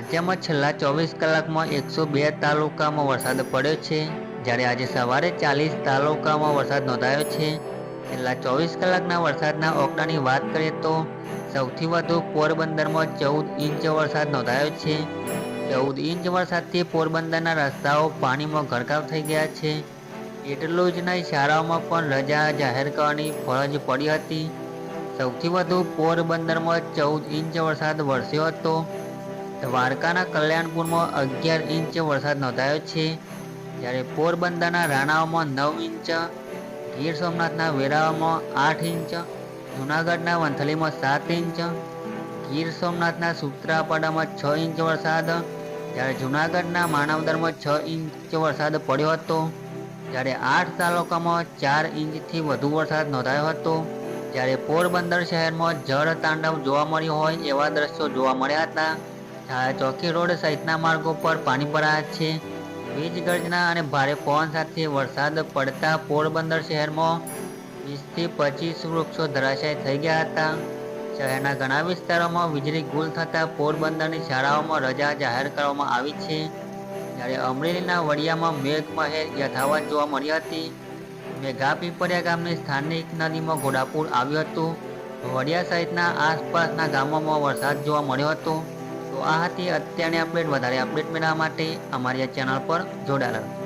રાજ્યમાં છેલ્લા ચોવીસ કલાકમાં એકસો બે તાલુકામાં વરસાદ પડ્યો છે. જ્યારે આજે સવારે ચાલીસ તાલુકામાં વરસાદ નોંધાયો છે. છેલ્લા ચોવીસ કલાકના વરસાદના ઓકડાની વાત કરીએ તો સૌથી વધુ પોરબંદરમાં ચૌદ ઇંચ વરસાદ નોંધાયો છે. ચૌદ ઇંચ વરસાદથી પોરબંદરના રસ્તાઓ પાણીમાં ગરકાવ થઈ ગયા છે. એટલું જ નહીં શાળાઓમાં પણ રજા જાહેર કરવાની ફરજ પડી હતી. સૌથી વધુ પોરબંદરમાં ચૌદ ઇંચ વરસાદ વરસ્યો હતો. દ્વારકાના કલ્યાણપુરમાં અગિયાર ઇંચ વરસાદ નોંધાયો છે. જ્યારે પોરબંદરના રાણાઓમાં નવ ઇંચ, ગીર સોમનાથના વેરાવામાં આઠ ઇંચ, જૂનાગઢના વંથલીમાં સાત ઇંચ, ગીર સોમનાથના સુત્રાપાડામાં છ ઇંચ વરસાદ, જ્યારે જૂનાગઢના માનવદરમાં છ ઇંચ વરસાદ પડ્યો હતો. જ્યારે આઠ તાલુકામાં ચાર ઇંચથી વધુ વરસાદ નોંધાયો હતો. જ્યારે પોરબંદર શહેરમાં જળ તાંડવ જોવા મળ્યું હોય એવા દ્રશ્યો જોવા મળ્યા હતા. છાયા ચોકી રોડ સહિતના માર્ગો પર પાણી ભરાયા છે. વીજ ગર્જના અને ભારે પવન સાથે વરસાદ પડતા પોરબંદર શહેરમાં વીસથી પચીસ વૃક્ષો ધરાશાય થઈ ગયા હતા. શહેરના ઘણા વિસ્તારોમાં વીજળી ગુલ થતાં પોરબંદરની શાળાઓમાં રજા જાહેર કરવામાં આવી છે. જ્યારે અમરેલીના વડિયામાં મેઘમહેર યથાવત જોવા મળી હતી. મેઘા પીપરિયા ગામની સ્થાનિક નદીમાં ઘોડાપૂર આવ્યું હતું. વડિયા સહિતના આસપાસના ગામોમાં વરસાદ જોવા મળ્યો હતો. તો આ હતી અત્યારની અપડેટ વધારે અપડેટ મેળવવા માટે અમારી આ ચેનલ પર જોડાયેલા.